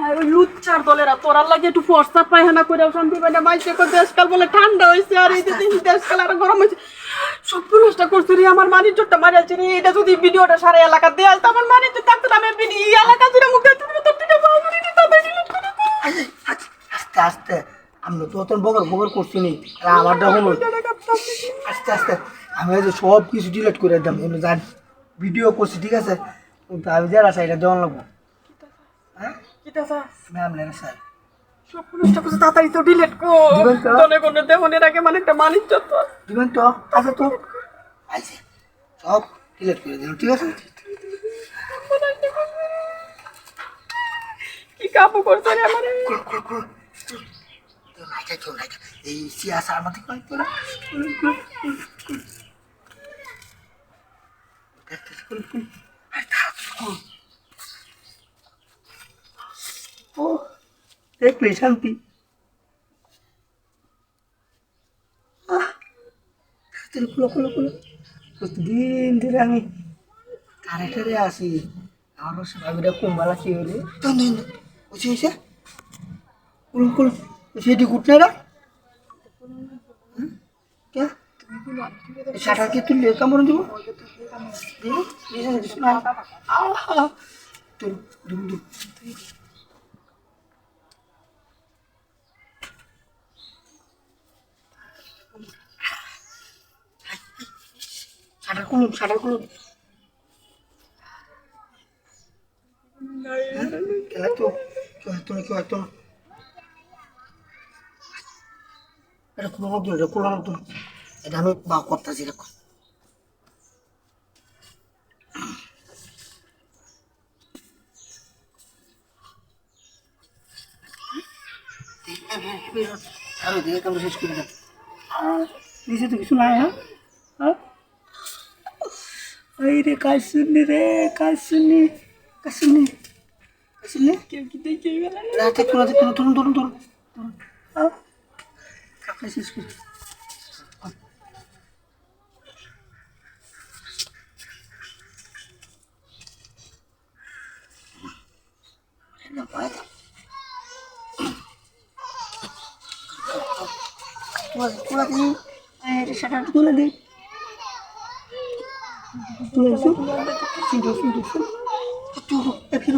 হ্যাঁ ওই লুচ্চার দলেরা তোরার লাগে একটু ফর্সা পায়খানা করে শান্তি পায় না মাইসে কো দেশকাল বলে ঠান্ডা হয়েছে আর এই দেশকাল আর গরম হয়েছে সব নষ্ট করছে রে আমার মারিয়াছে রে এটা যদি ভিডিওটা সারা এলাকা দেয় তো আমার মানিজ্য থাকতো আমি ভিডিও এই এলাকা জুড়ে মুখে পিঠা পাওয়া ডিলিট দে। আস্তে আস্তে তো করছি নি আর আমারটা হলো আস্তে আস্তে আমি সব কিছু ডিলিট করে দিলাম এমনি ভিডিও করছি ঠিক আছে? আমি যারা এটা দেওয়ান লাগবো। হ্যাঁ? কিটা স্যার ম্যাম লেগে স্যার সব নষ্ট করছে তাড়াতাড়ি তো ডিলিট কর দিবেন তো? তনে কোনো দেহনের আগে মানে একটা মানিজ্য তো দিবেন তো আছে তো আছে সব ডিলিট করে দিলাম ঠিক আছে কি কাবু করছে রে আমার নাইটা চল নাইটা এই সিয়াসা আমাদের কই তোরা কুল দেখলে শান্তি তাড়াতাড়ি খুলো খুলো খুলো দিন ধরে আমি কারে টারে আসি আমার ভাবিটা কুম্বালা কি হলে বুঝে হয়েছে কুল কুল সেটি ঘুরতে না শাটার কি তুললে কেমন দিব তুল দুম দুম শাটার খুলুন শাটার খুলুন খেলা তো কেউ একটু না কেউ একটু না এটা আমি বা করতেছি আরও কামড়ে শেষ করে দেন নিচে তো কিছু নাই হ্যাঁ? হ্যাঁ? এই রে কাজ শুননি রে কাজ শুননি কাজ শুননি কাজ শুননি কেউ কি দেখে রাতে কোনো রাতে কোনো ধরুন ধরুন ধরুন হ্যাঁ শেষ করে না তুলে দিই সেটা তুলে দিই তুলে দিই সুন্দর সুন্দর সুন্দর একটু একটু